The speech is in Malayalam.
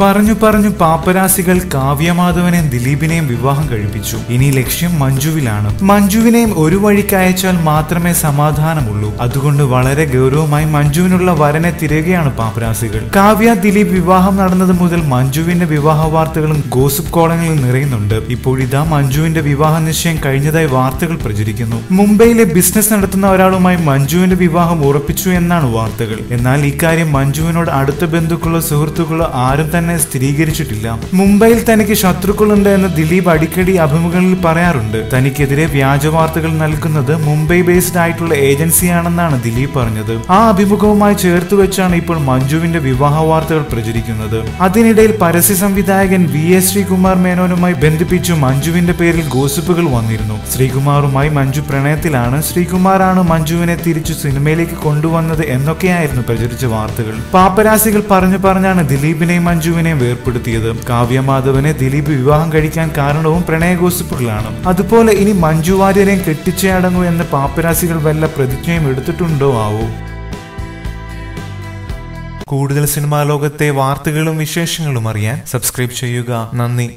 പറഞ്ഞു പറഞ്ഞു പാപ്പരാസികൾ കാവ്യമാധവനെയും ദിലീപിനെയും വിവാഹം കഴിപ്പിച്ചു. ഇനി ലക്ഷ്യം മഞ്ജുവിലാണ്. മഞ്ജുവിനെയും ഒരു വഴിക്ക് അയച്ചാൽ മാത്രമേ സമാധാനമുള്ളൂ. അതുകൊണ്ട് വളരെ ഗൗരവമായി മഞ്ജുവിനുള്ള വരനെ തിരയുകയാണ് പാപ്പരാസികൾ. കാവ്യ ദിലീപ് വിവാഹം നടന്നത് മുതൽ മഞ്ജുവിന്റെ വിവാഹ വാർത്തകളും ഗോസിപ്പ് കോളങ്ങളിൽ നിറയുന്നുണ്ട്. ഇപ്പോഴിതാ മഞ്ജുവിന്റെ വിവാഹ നിശ്ചയം കഴിഞ്ഞതായി വാർത്തകൾ പ്രചരിക്കുന്നു. മുംബൈയിലെ ബിസിനസ് നടത്തുന്ന ഒരാളുമായി മഞ്ജുവിന്റെ വിവാഹം ഉറപ്പിച്ചു എന്നാണ് വാർത്തകൾ. എന്നാൽ ഇക്കാര്യം മഞ്ജുവിനോട് അടുത്ത ബന്ധുക്കളോ സുഹൃത്തുക്കളോ ആരും തന്നെ സ്ഥിരീകരിച്ചിട്ടില്ല. മുംബൈയിൽ തനിക്ക് ശത്രുക്കളുണ്ട് എന്ന് ദിലീപ് അടിക്കടി അഭിമുഖങ്ങളിൽ പറയാറുണ്ട്. തനിക്കെതിരെ വ്യാജ വാർത്തകൾ നൽകുന്നത് മുംബൈ ബേസ്ഡ് ആയിട്ടുള്ള ഏജൻസിയാണെന്നാണ് ദിലീപ് പറഞ്ഞത്. ആ അഭിമുഖവുമായി ചേർത്ത് വെച്ചാണ് ഇപ്പോൾ മഞ്ജുവിന്റെ വിവാഹ വാർത്തകൾ പ്രചരിക്കുന്നത്. അതിനിടയിൽ പരസ്യ സംവിധായകൻ വി എസ് ശ്രീകുമാർ മേനോനുമായി ബന്ധിപ്പിച്ചു മഞ്ജുവിന്റെ പേരിൽ ഗോസിപ്പുകൾ വന്നിരുന്നു. ശ്രീകുമാറുമായി മഞ്ജു പ്രണയത്തിലാണ്. ശ്രീകുമാറാണ് മഞ്ജുവിനെ തിരിച്ചു സിനിമയിലേക്ക് കൊണ്ടുവന്നത് എന്നൊക്കെയായിരുന്നു പ്രചരിച്ച വാർത്തകൾ. പാപ്പരാസികൾ പറഞ്ഞു പറഞ്ഞാണ് ദിലീപിനെയും മഞ്ജുവിനെയും വേർപ്പെടുത്തിയത്. കാവ്യമാധവനെ ദിലീപ് വിവാഹം കഴിക്കാൻ കാരണവും പ്രണയ ഗോസിപ്പുകളാണ് അതുപോലെ ഇനി മഞ്ജു വാര്യരെയും കെട്ടിച്ചേ അടങ്ങൂ എന്ന് പാപ്പരാസികൾ വല്ല പ്രതിജ്ഞയും എടുത്തിട്ടുണ്ടോ ആവോ? കൂടുതൽ സിനിമാ ലോകത്തെ വാർത്തകളും വിശേഷങ്ങളും അറിയാൻ സബ്സ്ക്രൈബ് ചെയ്യുക. നന്ദി.